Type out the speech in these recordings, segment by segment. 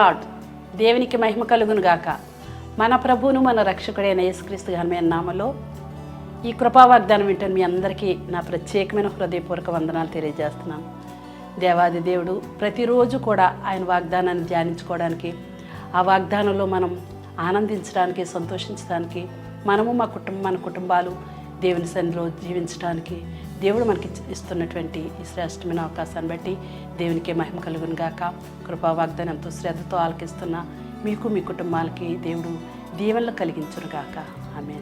Lord దేవునికి మహిమ కలుగును గాక. మన ప్రభువును మన రక్షకుడైన యేసుక్రీస్తు గారి నామలో ఈ కృపా వాగ్దానం మీ అందరికీ నా ప్రత్యేకమైన హృదయపూర్వక వందనాలు తెలియజేస్తున్నాను. దేవాది దేవుడు ప్రతిరోజు కూడా ఆయన వాగ్దానాన్ని ధ్యానించుకోవడానికి ఆ వాగ్దానంలో మనం ఆనందించడానికి సంతోషించడానికి మనము మా కుటుంబం మన కుటుంబాలు దేవుని సన్నిలో జీవించడానికి దేవుడు మనకి ఇస్తున్నటువంటి ఈ శ్రేష్టమైన అవకాశాన్ని బట్టి దేవునికి మహిమ కలుగును గాక. కృపా వాగ్దానంతో శ్రద్ధతో ఆలకిస్తున్న మీకు మీ కుటుంబాలకి దేవుడు దీవెనలు కలిగించును గాక. ఆమె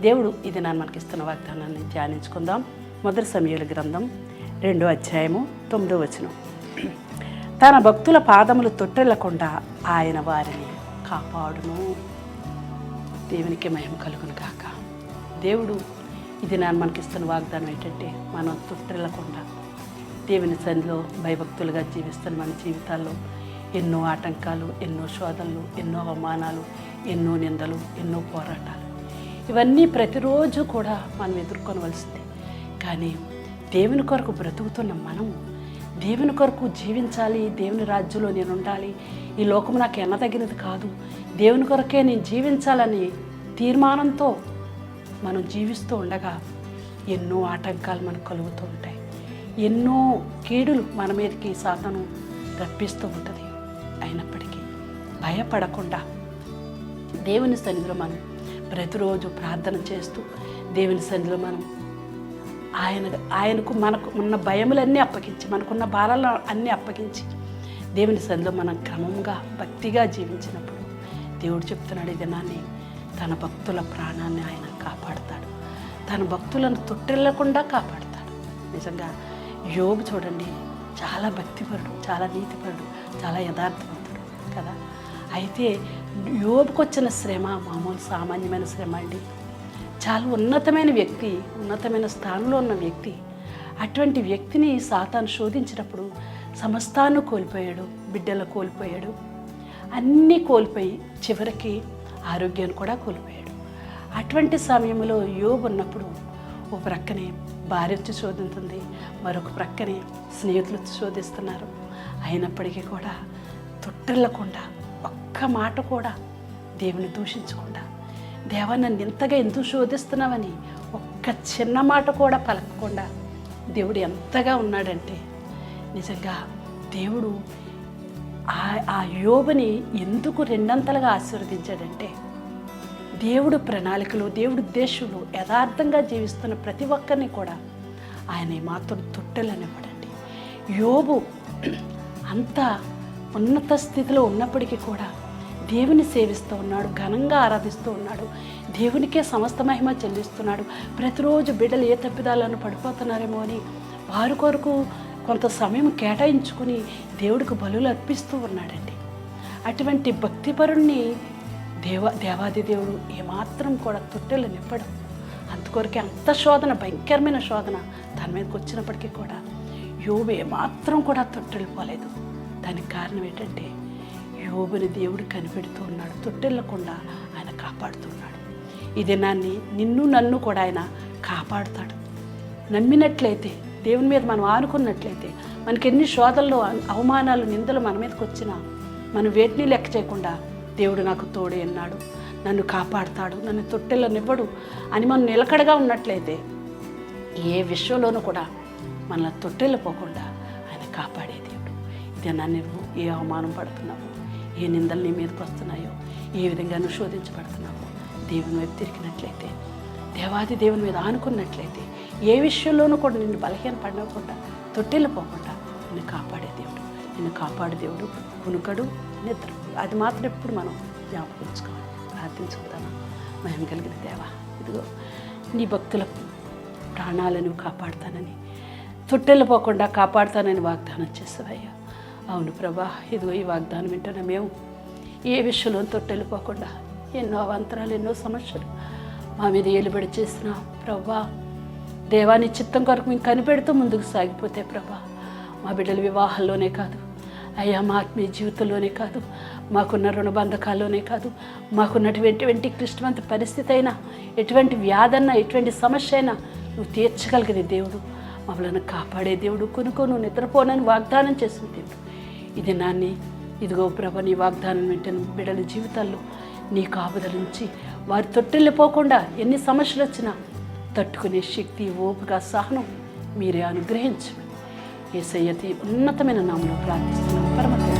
దేవుడు ఇది నన్ను మనకి ఇస్తున్న వాగ్దానాన్ని ధ్యానించుకుందాం. మొదటి సమయాల గ్రంథం రెండో అధ్యాయము తొమ్మిదో వచనం. తన భక్తుల పాదములు తొట్టెళ్ళకుండా ఆయన వారిని కాపాడును. దేవునికి మహిమ కలుగును గాక. దేవుడు ఇది నేను మనకిస్తున్న వాగ్దానం ఏంటంటే మనం తృప్తిల్లకుండా దేవుని సన్నిలో భయభక్తులుగా జీవిస్తున్న మన జీవితాల్లో ఎన్నో ఆటంకాలు ఎన్నో శోధనలు ఎన్నో అవమానాలు ఎన్నో నిందలు ఎన్నో పోరాటాలు. ఇవన్నీ ప్రతిరోజు కూడా మనం ఎదుర్కొనవలసింది. కానీ దేవుని కొరకు బ్రతుకుతున్న మనము దేవుని కొరకు జీవించాలి దేవుని రాజ్యంలో నేను ఉండాలి ఈ లోకం నాకు ఎన్నదగినది కాదు. దేవుని కొరకే నేను జీవించాలని తీర్మానంతో మనం జీవిస్తూ ఉండగా ఎన్నో ఆటంకాలు మనకు కలుగుతూ ఉంటాయి. ఎన్నో కీడులు మన మీదకి సాధనం రప్పిస్తూ ఉంటుంది. అయినప్పటికీ భయపడకుండా దేవుని సన్నిధిలో మనం ప్రతిరోజు ప్రార్థన చేస్తూ దేవుని సన్నిధిలో మనం ఆయన ఆయనకు మనకు ఉన్న భయములన్నీ అప్పగించి మనకున్న భారాలు అన్నీ అప్పగించి దేవుని సన్నిధిలో మనం క్రమంగా భక్తిగా జీవించినప్పుడు దేవుడు చెప్తున్నాడు ఈ దినాన్ని తన భక్తుల ప్రాణాన్ని ఆయన కాపాడతాడు. తన భక్తులను తొట్టెళ్ళకుండా కాపాడతాడు. నిజంగా యోగు చూడండి చాలా భక్తిపరుడు చాలా నీతిపరుడు చాలా యథార్థవంతుడు కదా. అయితే యోబుకు వచ్చిన శ్రమ మామూలు సామాన్యమైన శ్రమ అండి. చాలా ఉన్నతమైన వ్యక్తి ఉన్నతమైన స్థానంలో ఉన్న వ్యక్తి అటువంటి వ్యక్తిని సాతాను శోధించినప్పుడు సమస్తాన్ని కోల్పోయాడు బిడ్డలు కోల్పోయాడు. అన్నీ కోల్పోయి చివరికి ఆరోగ్యాన్ని కూడా కోల్పోయాడు. అటువంటి సమయంలో యోబు ఉన్నప్పుడు ఓ ప్రక్కనే భార్య వచ్చి శోధిస్తుంది మరొక ప్రక్కనే స్నేహితులు వచ్చి శోధిస్తున్నారు. అయినప్పటికీ కూడా తొట్టెళ్ళకుండా ఒక్క మాట కూడా దేవుని దూషించకుండా దేవా నన్ను ఇంతగా ఎందుకు శోధిస్తున్నావని ఒక్క చిన్న మాట కూడా పలకకుండా దేవుడు ఎంతగా ఉన్నాడంటే నిజంగా దేవుడు ఆ ఆ యోబుని ఎందుకు రెండంతలుగా ఆశీర్వదించాడంటే దేవుడు ప్రణాళికలు దేవుడు ఉద్దేశంలో యథార్థంగా జీవిస్తున్న ప్రతి ఒక్కరిని కూడా ఆయన మాత్రం తొట్టెలనివ్వడండి. యోబు అంత ఉన్నత స్థితిలో ఉన్నప్పటికీ కూడా దేవుని సేవిస్తూ ఉన్నాడు ఘనంగా ఆరాధిస్తూ ఉన్నాడు దేవునికే సమస్త మహిమ చెల్లిస్తున్నాడు. ప్రతిరోజు బిడ్డలు ఏ తప్పిదాలను పడిపోతున్నారేమో అని వారి కొరకు కొంత సమయం కేటాయించుకుని దేవుడికి బలులు అర్పిస్తూ ఉన్నాడండి. అటువంటి భక్తిపరుణ్ణి దేవ దేవాది దేవుడు ఏమాత్రం కూడా తొట్టెలు నింపడం అందుకొరకే అంత శోధన భయంకరమైన శోధన తన మీదకి వచ్చినప్పటికీ కూడా యోబు ఏమాత్రం కూడా తొట్టెళ్ళిపోలేదు దానికి కారణం ఏంటంటే యోబుని దేవుడు కనిపెడుతూ ఉన్నాడు తొట్టెళ్ళకుండా ఆయన కాపాడుతున్నాడు ఈ దినాన్ని నిన్ను నన్ను కూడా ఆయన కాపాడుతాడు. నమ్మినట్లయితే దేవుని మీద మనం ఆనుకున్నట్లయితే మనకి ఎన్ని శోధనలు అవమానాలు నిందలు మన మీదకి వచ్చినా మనం వేటిని లెక్క చేయకుండా దేవుడు నాకు తోడే అన్నాడు. నన్ను కాపాడుతాడు. నన్ను తొట్టెలనివ్వడు అని మనం నిలకడగా ఉన్నట్లయితే ఏ విషయంలోనూ కూడా మనల్ని తొట్టెళ్ళిపోకుండా ఆయన కాపాడే దేవుడు. ఇదే నా నువ్వు ఏ అవమానం పడుతున్నావు ఏ నిందలు నీ మీదకి వస్తున్నాయో ఏ విధంగా నువ్వు శోధించబడుతున్నావో దేవుని వైపు తిరిగినట్లయితే దేవాది దేవుని మీద ఆనుకున్నట్లయితే ఏ విషయంలోనూ కూడా నిన్ను బలహీన పడకుండా తొట్టెళ్ళిపోకుండా నిన్ను కాపాడే దేవుడు. నిన్ను కాపాడే దేవుడు. కునుకడు నిద్ర అది మాత్రం ఎప్పుడు మనం జ్ఞాపకించుకోవాలి ప్రార్థించుకుంటాను మహిమ కలిగిన దేవా ఇదిగో నీ భక్తుల ప్రాణాలను కాపాడుతానని తొట్టెళ్ళిపోకుండా కాపాడుతానని వాగ్దానం చేసావయ్యా. అవును ప్రభా ఇదిగో ఈ వాగ్దానం వింటున్నా మేము ఏ విషయంలో తొట్టెళ్ళిపోకుండా ఎన్నో అవంతరాలు ఎన్నో సమస్యలు మా మీద ఏలుబడి చేసిన ప్రభా దేవాని చిత్తం కొరకు మేము కనిపెడుతూ ముందుకు సాగిపోతే ప్రభా మా బిడ్డల వివాహాల్లోనే కాదు అయ్యా మా ఆత్మీయ జీవితంలోనే కాదు మాకున్న రుణబంధకాల్లోనే కాదు మాకున్నటువంటి ఎటువంటి క్లిష్టమంత పరిస్థితి అయినా ఎటువంటి వ్యాధన్నా ఎటువంటి సమస్య అయినా నువ్వు తీర్చగలిగిన దేవుడు. మమ్మల్ని కాపాడే దేవుడు కొనుక్కో నువ్వు నిద్రపోనని వాగ్దానం చేసిన దేవుడు. ఇది నాన్ని ఇదిగో ప్రభ నీ వాగ్దానం వెంటనే బిడ్డల జీవితాల్లో నీ కాపుదల నుంచి వారి తొట్టిల్లిపోకుండా ఎన్ని సమస్యలు వచ్చినా తట్టుకునే శక్తి ఓపిక సహనం మీరే అనుగ్రహించు. ఏసయ్యతి ఉన్నతమైన నామలో ప్రార్థిస్తున్నాం. పరమ